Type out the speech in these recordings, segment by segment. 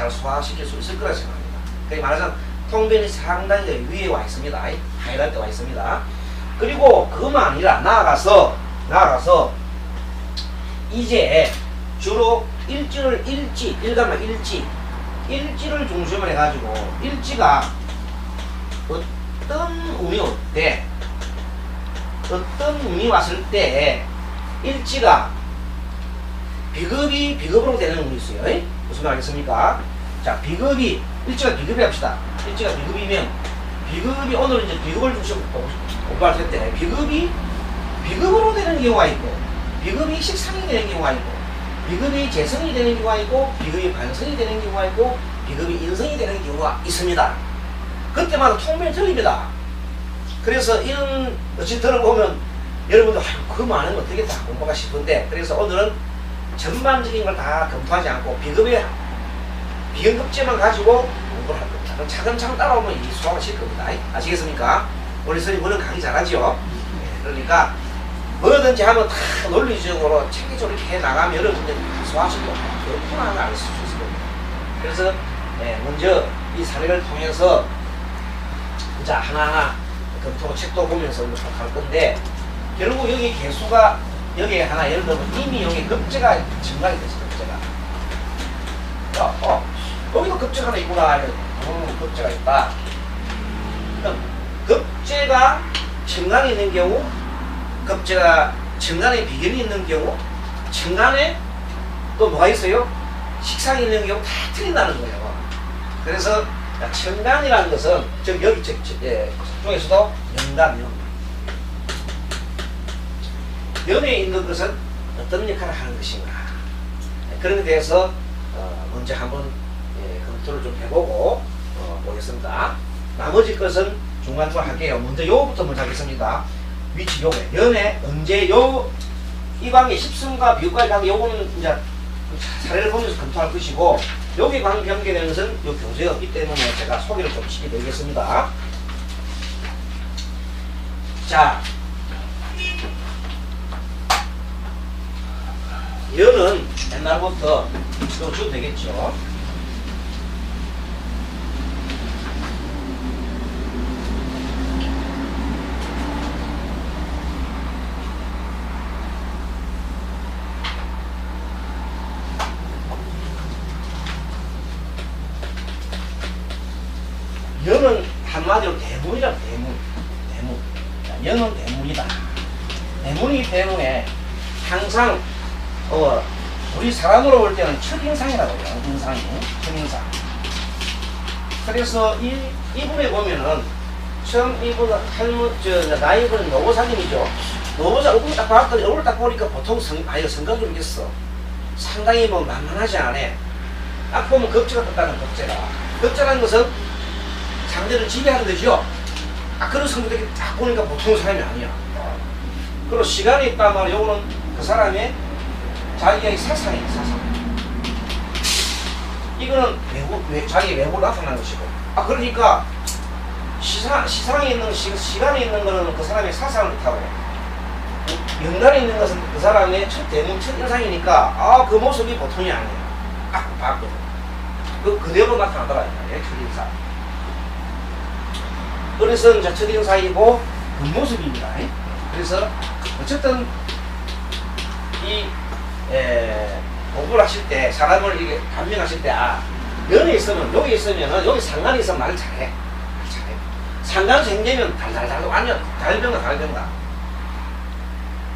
잘 소화시킬 수 있을 거라 생각합니다. 그게 말하자면 통변이 상당히 위에 와 있습니다. 하이라이트 와 있습니다. 그리고 그만 아니라 나아가서 나아가서 이제 주로 일지를 일지 일간만 일지 일지를 중심으로 해가지고 일지가 어떤 운이 올 때 어떤 운이 왔을 때 일지가 비급이 비급으로 되는 운이 있어요. 무슨 말 알겠습니까? 자 비급이 일지가 비급이 합시다. 일지가 비급이면 비급이 오늘 이제 비급을 중심으로 공부할 때 비급이 비급으로 되는 경우가 있고 비급이 식상이 되는 경우가 있고 비급이 재성이 되는 경우가 있고 비급이 반성이 되는 경우가 있고 비급이 인성이 되는 경우가 있습니다. 그때마다 통면이 틀립니다. 그래서 이런 어찌 들어보면 여러분들 아이고 그 많은 거 어떻게 다 공부가 싶은데 그래서 오늘은 전반적인 걸 다 검토하지 않고 비급의 비연급제만 가지고 공부를 할 겁니다. 차근차근 따라오면 이 수학을 칠 겁니다. 아시겠습니까? 우리 선생님 오늘 강의 잘하지요? 네, 그러니까 뭐든지 하면 다 논리적으로 체계적으로 이렇게 해 나가면 여러분들 수학식도 몇 하나 알수 있을 겁니다. 그래서 네, 먼저 이 사례를 통해서 자 하나하나 검토 책도 보면서 할 건데 결국 여기 개수가 여기 하나 예를 들면 이미 여기 급제가 증가이 됐어 급제가 어, 어 급제가 하나 있구나 음, 급제가 있다. 그럼 급제가 증간이 있는 경우 급제가 증간의 비결이 있는 경우 증간에 또 뭐가 있어요? 식상이 있는 경우 다 틀린다는 거예요. 그래서 청간이라는 것은 즉 여기 저, 저, 예, 중에서도 연간 연 연에 있는 것은 어떤 역할을 하는 것인가? 그런 데 대해서 어, 먼저 한번 예, 검토를 좀 해보고 어, 보겠습니다. 나머지 것은 중간중간 할게요. 먼저 요부터 먼저 하겠습니다. 위치 요게 연에 언제 요 이 관계 십승과 비유까지 관계 요거는 이제 사례를 보면서 검토할 것이고 여기 관계 연계되는 것은 요 교재에 없기 때문에 제가 소개를 좀 시켜드리겠습니다. 자. 연은 옛날부터 또 주면 되겠죠. 연은 한마디로 대문이라 대문. 대문. 자, 연은 대문이다. 대문이기 때문에 항상 어, 우리 사람으로 볼 때는 첫인상이라고 해요. 인상이. 첫인상. 그래서 이, 이분에 보면은, 처음 이분 할머, 저, 나이분 노보사님이죠. 노보사 얼굴 딱 봤더니, 얼굴 딱 보니까 보통 성, 아니, 성가족이겠어. 상당히 뭐 만만하지 않아. 딱 보면 겁재가 떴다는 겁재가. 겁재라는 것은 상대를 지배하는 거죠. 아, 그런 성격이 딱 보니까 보통 사람이 아니야. 그리고 시간이 있단 말이야. 요거는 그 사람의 자기의 사상이에요, 사상. 이거는 외부, 외, 자기 외부로 나타나는 것이고. 아, 그러니까, 시상, 시상에 있는, 시, 시간에 있는 거는 그 사람의 사상을 타고, 연간에 있는 것은 그 사람의 첫 대문, 첫 인상이니까, 아, 그 모습이 보통이 아니에요. 딱 봤거든. 그, 그대로 나타나더라, 이거예요, 첫 인상. 그래서 이제 첫 인상이고, 그 모습입니다. 그래서, 어쨌든, 이 에, 공부를 하실 때 사람을 이게 감명하실 때 아, 면에 있으면 여기 있으면은 여기 상관이 있으면 말을 잘해. 잘해. 상관 생기면 달달달 완전 달변가 달변가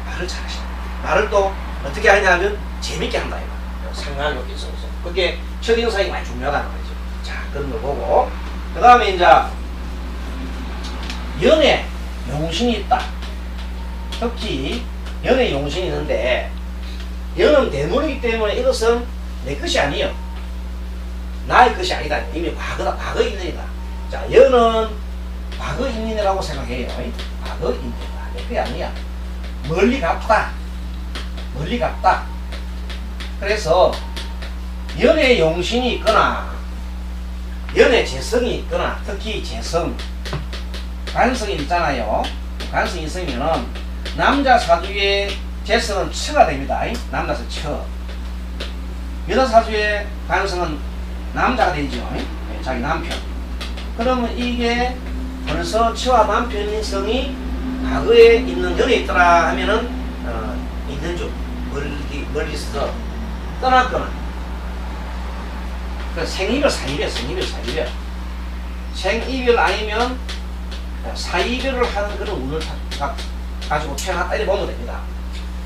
말을 잘하셔. 말을 또 어떻게 하냐면 재밌게 한다 이거. 상관 여기 있어서 그게 첫인상이 많이 중요하다는 거죠. 자 그런 거 보고 그 다음에 이제 연애 용신이 있다. 특히 연애 용신이 있는데 연은 대문이기 때문에 이것은 내 것이 아니요. 나의 것이 아니다. 이미 과거다. 과거 인연이다. 자, 연은 과거 인연이라고 생각해요. 과거 인연이다. 내게 아니야. 멀리 갔다. 멀리 갔다. 그래서 연의 용신이 있거나 연의 재성이 있거나 특히 재성 간성이 있잖아요. 간성이 있으면은 남자 사주의 재성은 처가 됩니다. 남자서 처. 여자 사주의 가능성은 남자가 되죠. 예, 자기 남편. 그러면 이게 벌써 저와 남편성이 과거에 있는 연애 있더라 하면은 어, 있는 중 멀리 멀리서 떠났거나 그 생이별 사이별 생이별 사이별 생이별 아니면 사이별을 하는 그런 운을 가, 가지고 태어났다 이렇게 보면 됩니다.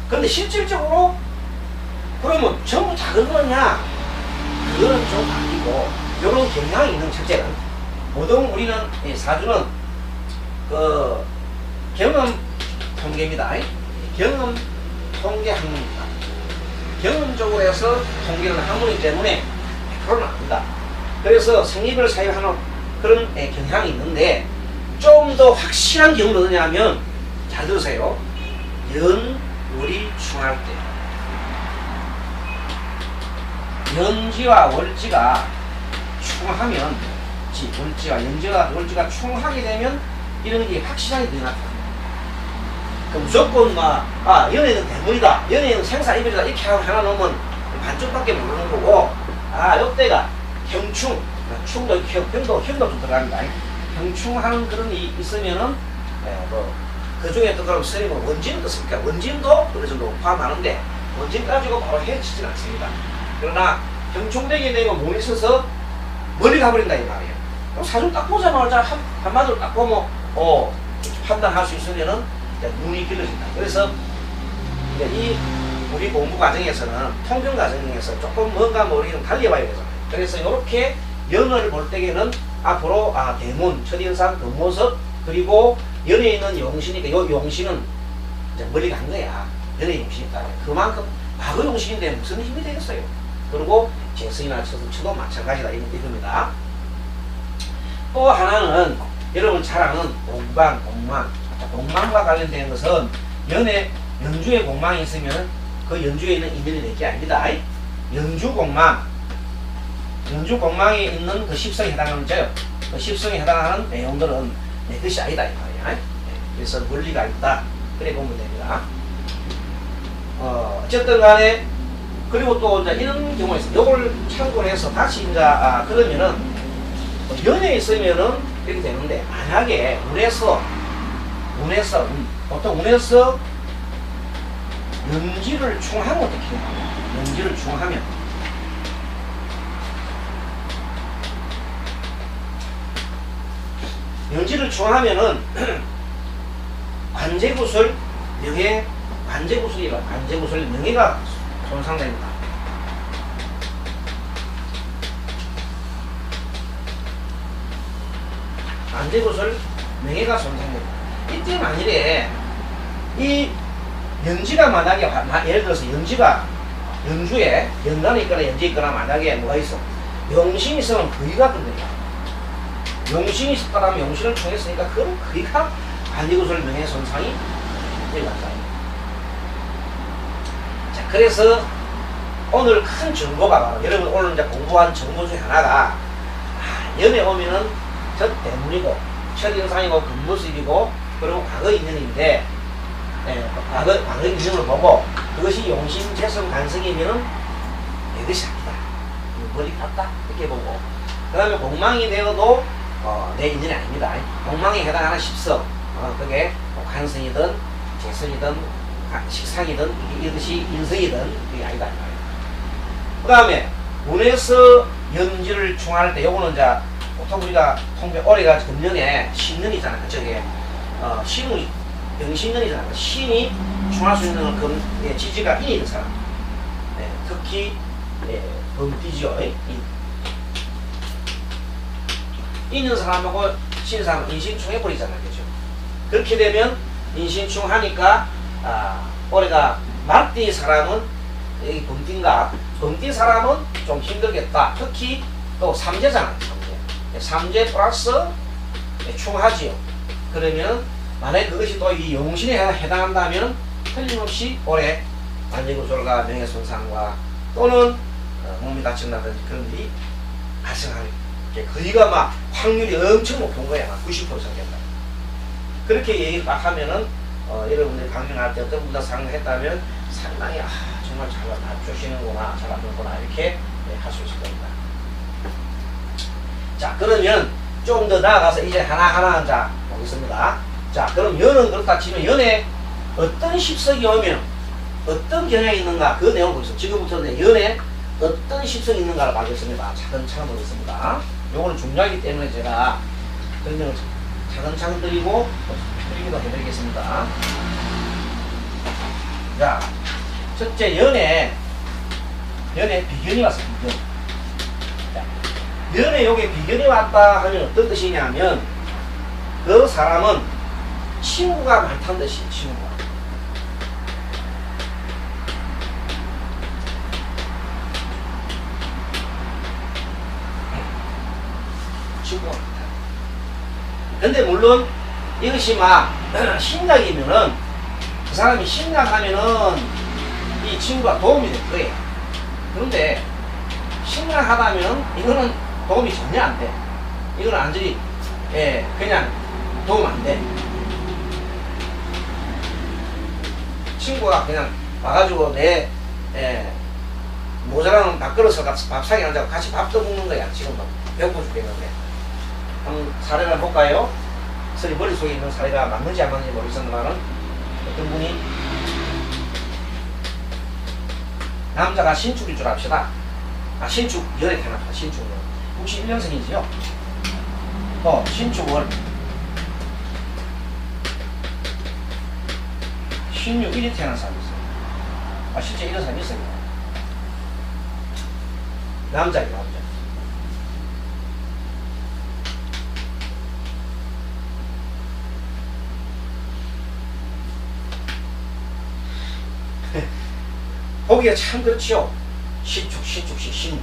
그런데 실질적으로 그러면 전부 다 그러냐? 그거는 좀 아니고 이런 경향이 있는 첫째는 보통 우리는 이 사주는 그 경험 통계입니다. 경험 통계 학문입니다. 경험적으로 해서 통계는 학문이기 때문에 100%는 아닙니다. 그래서 생리별 사유하는 그런 에, 경향이 있는데 좀 더 확실한 경우는 어느냐면 잘 들으세요. 연, 월이 충할 때 연지와 월지가 충하면 지, 월지와 연지와 월지가 충하게 되면 이런 게 확실하게 나타납니다. 그 무조건 막, 아, 연애는 대문이다. 연애는 생사 이별이다. 이렇게 하고 하나 놓으면 반쪽밖에 모르는 거고, 아, 이때가 경충, 충도, 형도, 형도 좀 들어갑니다. 경충하는 그런 이 있으면은, 예, 뭐, 그 중에 또 그럼 쓰리면 원진은 어떻습니까? 원진도 어느 정도 포함하는데, 원진 가지고 바로 헤어지진 않습니다. 그러나, 경충되게 되면 몸에 있어서 멀리 가버린다, 이 말이에요. 그럼 사주 딱 보자마자 한, 한마디로 딱 보면, 어, 판단할 수 있으면은, 눈이 길어진다. 그래서 이제 이 우리 공부 과정에서는 통경 과정에서 조금 뭔가 모르기는 달려봐야 되잖아요. 그래서 이렇게 연어를 볼 때에는 앞으로 아 대문, 첫인상, 겉모습 그리고 연에 있는 용신이니까 요 용신은 이제 멀리 간 거야. 연애 용신이다. 그만큼 과거 용신인데 무슨 힘이 되겠어요. 그리고 재성이나 쳐도, 쳐도 마찬가지다 이런 이겁니다. 또 하나는 여러분 잘 아는 공방, 공망. 공망과 관련된 것은 연애 연주에 공망이 있으면 그 연주에 있는 인연이 될게 아닙니다. 연주 공망, 연주 공망이 있는 그 십성에 해당하는 자요. 그 십성에 해당하는 내용들은 내 것이 아니다 이 말이야. 네, 그래서 원리가 있다. 그래 보면 됩니다. 어, 어쨌든 간에 그리고 또 이제 이런 경우에 있어. 요걸 참고해서 다시 이제 아, 그러면은 뭐 연애에 있으면은 이렇게 되는데 만약에 운에서 운에서 보통 운에서 연지를 충하면 어떻게 해요? 연지를 충하면 연지를 충하면은 관제구슬 명예 관제구슬이라 관제구슬 명예가 손상됩니다. 관제구슬 명예가 손상됩니다. 이때 만일에 이 연지가 만약에 예를 들어서 연지가 연주에 연단이 있거나 연지 있거나 만약에 뭐가 있어 용신이 있으면 거의가 끝내요 용신이 있었다면 용신을 통했으니까 그럼 거의가 관리구설 명예 손상이 일어난다. 자 그래서 오늘 큰 정보가 바로 여러분 오늘 이제 공부한 정보 중에 하나가 아, 연애 오면은 저 때문이고 첫 인상이고 겉모습이고 그리고 과거 인연인데 예, 과거 과거 인연을 보고 그것이 용신 재성 간성이면은 이것이 아니다. 머리 갔다 이렇게 보고. 그 다음에 공망이 되어도 어, 내 인연이 아닙니다. 공망에 해당하는 십성 어, 그게 관성이든 재성이든 가- 식상이든 이것이 인성이든 그게 아니다 그 다음에 운에서 연지를 충할 때 요거는 이제 보통 우리가 통배 올해가 금년에 신년이잖아. 그쪽에 어, 신이 영신년이잖아. 신이 충할 수 있는 금 예, 지지가 있는 사람. 예, 특히 예, 범띠죠 이- 있는 사람하고 신 사람 인신충 해 버리잖아요. 그죠? 그렇게 되면 인신충 하니까 아, 올해가 말띠 사람은 여기 범띠인가? 범띠 사람은 좀 힘들겠다. 특히 또 삼재잖아요 삼재. 삼재 플러스 예, 충하지요. 그러면 만약에 그것이 또 이 용신에 해당한다면 틀림없이 올해 만재구설과 명예손상과 또는 어, 몸이 다친다든지 그런 일이 게 거의가 막 확률이 엄청 높은 거야 막90% 생긴다 그렇게 얘기를 막 하면은 어, 여러분들이 강연할 때 어떤 분들 상담했다면 상당히 아 정말 잘 맞추시는구나 잘 맞는구나 이렇게 네, 할수 있을 겁니다 자, 그러면 좀 더 나아가서 이제 하나하나 자, 보겠습니다. 자, 그럼 연은 그렇다 치면 연에 어떤 십석이 오면 어떤 경향이 있는가 그 내용을 보겠습니다. 지금부터는 연에 어떤 십석이 있는가를 봐겠습니다. 차근차근 보겠습니다. 요거는 중요하기 때문에 제가 설명을 차근차근 드리고 드리기도 해드리겠습니다. 자, 첫째 연에 연에 비견이 왔어 비견. 자, 연에 요게 비견이 왔다 하면 어떤 뜻이냐면 그 사람은 친구가 많다는 뜻이에요. 친구가. 많다. 근데 물론 이것이 막 신약이면은 그 사람이 신약하면은 이 친구가 도움이 될 거예요. 그런데 심각하다면 이거는 도움이 전혀 안 돼. 이건 완전히 예 그냥 도움 안 돼. 친구가 그냥 와가지고 내 예, 모자라는 밥그릇을 밥상에 앉아서 같이 밥도 먹는 거야. 지금 막 배고파 죽겠는데. 한번 사례를 볼까요? 선이 머릿속에 있는 사례가 맞는지 안 맞는지 모르겠습니다만은 어떤 분이 남자가 신축일 줄 압시다. 아, 신축 열에 태어났다. 신축은. 61년생이지요. 또 신축을 16, 1이 태어난 사람이 있어요. 아, 실제 이런 사람이 있어요. 남자예요, 남자. 보기가 참 그렇지요. 신축, 신축, 신, 신.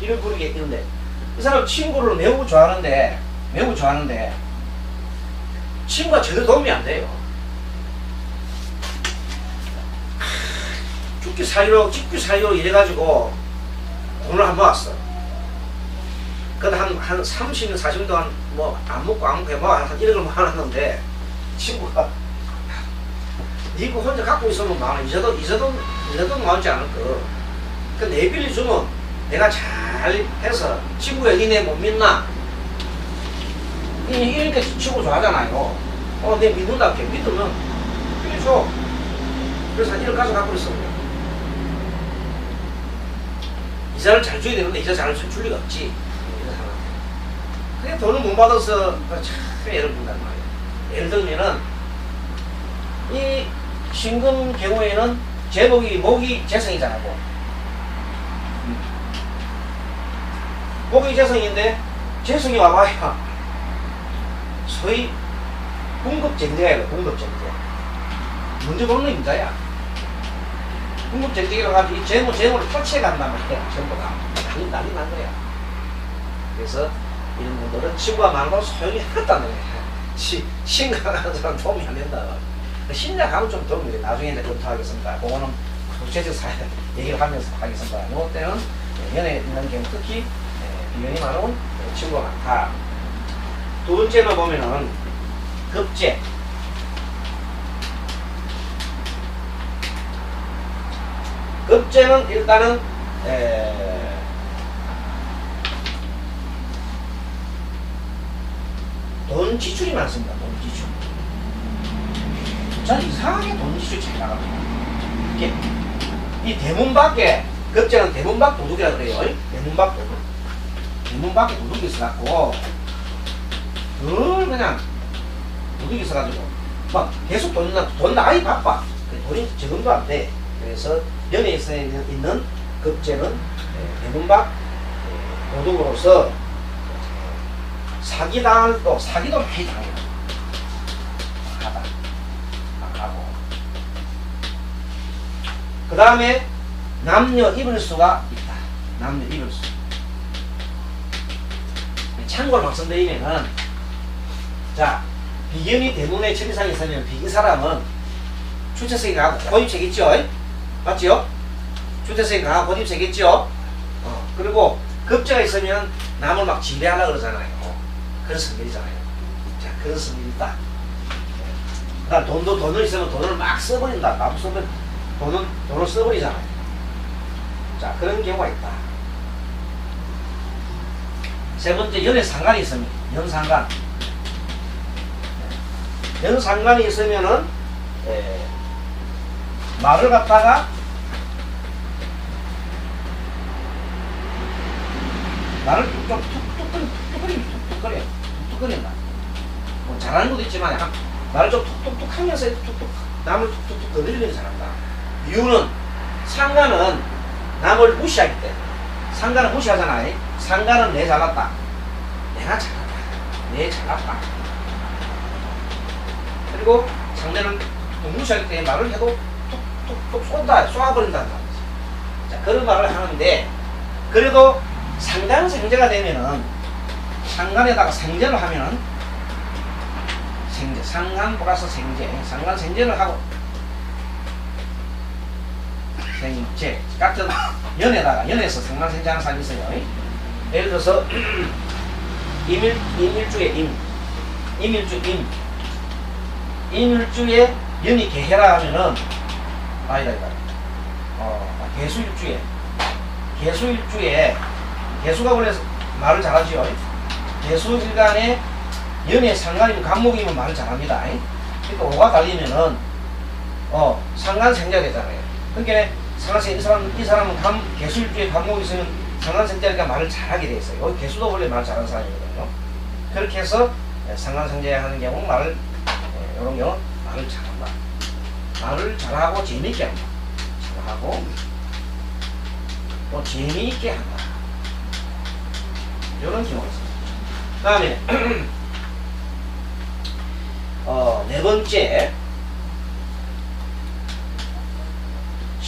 이를 부르게 있는데, 이 사람 친구를 매우 좋아하는데, 매우 좋아하는데, 친구가 전혀 도움이 안 돼요. 죽기 사이로, 죽기 사이로 이래가지고, 돈을 한번 모았어. 그다 한, 한 30년, 40년 동안 뭐, 안 먹고 안 먹고 뭐, 한 1억을 모아놨는데, 친구가, 니그 혼자 갖고 있으면 만원, 이자도, 이자도, 이자도 나오지 않을 거. 그 내빌리 주면 내가 잘 해서 친구야 니네 못 믿나? 이- 이렇게 친구 좋아하잖아요. 어, 내 믿는다, 이렇게 믿으면 빌리 줘. 그래서 한 1억 가서 갖고 있어요. 이자를 잘 줘야 되는데 이자 잘 줄 리가 없지. 그냥 돈을 못 받아서 참 예를 든단 말이에요. 예를 들면은 이 신금 경우에는 제목이 목이 재성이잖아요. 목. 음. 목이 재성인데 재성이 와봐야 소위 궁급쟁제예요. 궁급쟁제. 문제 보는 임자야. 궁급쟁제라고 하면 이 재무 재무를 터치해 간단 말이야. 전부 다 난리 난리 난 거야. 그래서 이런 분들은 친구가 건 소용이 없다는 거야. 시, 심각한 사람 도움이 안 된다. 심리학하면 좀 도움이 돼. 나중에 이제 검토하겠습니다. 그거는 구체적 사례 얘기를 하면서 하겠습니다. 이것 때는 연애 있는 경우 특히 예, 비연이 많은 친구가 많다. 두 번째로 보면은 급제. 급제는 일단은 에, 돈 지출이 많습니다. 돈 지출. 저는 이상하게 돈 지출이 잘 나갑니다. 이 대문 밖에 급제는 대문 밖 도둑이라 그래요. 대문 밖 도둑. 대문 밖에 도둑이 있어갖고 늘 그냥 도둑이 있어가지고 막 계속 돈, 나- 돈 나이 바빠. 돈이 적응도 안 돼. 그래서 연예에서 있는 급제는 예, 대문 밖 예, 도둑으로서 사기당할 또 사기도 많이 당해요. 하다. 하고. 그 다음에 남녀 입을 수가 있다. 남녀 입을 수. 참고로 말씀드리면은 자 비견이 대문에 천이상이 있으면 비기 사람은 주체성이 강하고 고입색 있죠? 맞죠? 주체성이 강하고 고입색 있죠? 어, 그리고 급제가 있으면 남을 막 지배하려고 그러잖아요. 그런 성질이잖아요. 자, 그런 성질이 있다. 그러니까 돈도 돈을 있으면 돈을 막 써버린다. 남 써버 돈은 돈을 써버리잖아요. 자, 그런 경우가 있다. 세 번째 연애 상관이 있습니다. 연상관. 연상관이 있으면은 에, 말을 갖다가 말을 좀 툭툭거리 툭툭거려 툭툭거린다. 뭐 잘하는 것도 있지만 약간 말을 좀 툭툭툭 하면서 툭툭 남을 툭툭툭 거들리는 잘한다. 이유는 상관은 남을 무시하기 때문에 상관은 무시하잖아. 상관은 내 잘났다. 내가 잘났다. 내 잘났다. 그리고 상대는 또 무시하기 때문에 말을 해도 툭툭툭 쏜다, 쏘아버린다는 말이지. 자, 그런 말을 하는데, 그래도 상관 생제가 되면은, 상관에다가 생제를 하면은, 생제, 상관 플러스 생제, 상관 생제를 하고, 생제, 같은 연에다가, 연에서 상관 생제하는 사람이 있어요. 예를 들어서, 임일, 임일주의 임, 임일주 임, 임일주에 연이 개해라 하면은 아니다 아니다. 어 개수일주에 개수일주에 개수가 원래 말을 잘하지요 개수일간에 연의 상관이면 간목이면 말을 잘합니다. 그러니까 오가 달리면은 어 상관생자가 되잖아요. 그러니까 상관생 이 사람 이 사람은 감 개수일주에 간목이 있으면 상관생자니까 말을 잘하게 돼 있어요 개수도 원래 말 잘하는 사람이거든요 그렇게 해서 상관생자 하는 경우 말을 예, 이런 경우 말을 잘한다. 말을 잘하고 재미있게 한다. 잘하고 또 재미있게 한다. 이런 경우가 있습니다. 그 다음에 어, 네 번째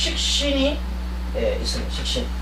식신이 예, 있습니다. 식신.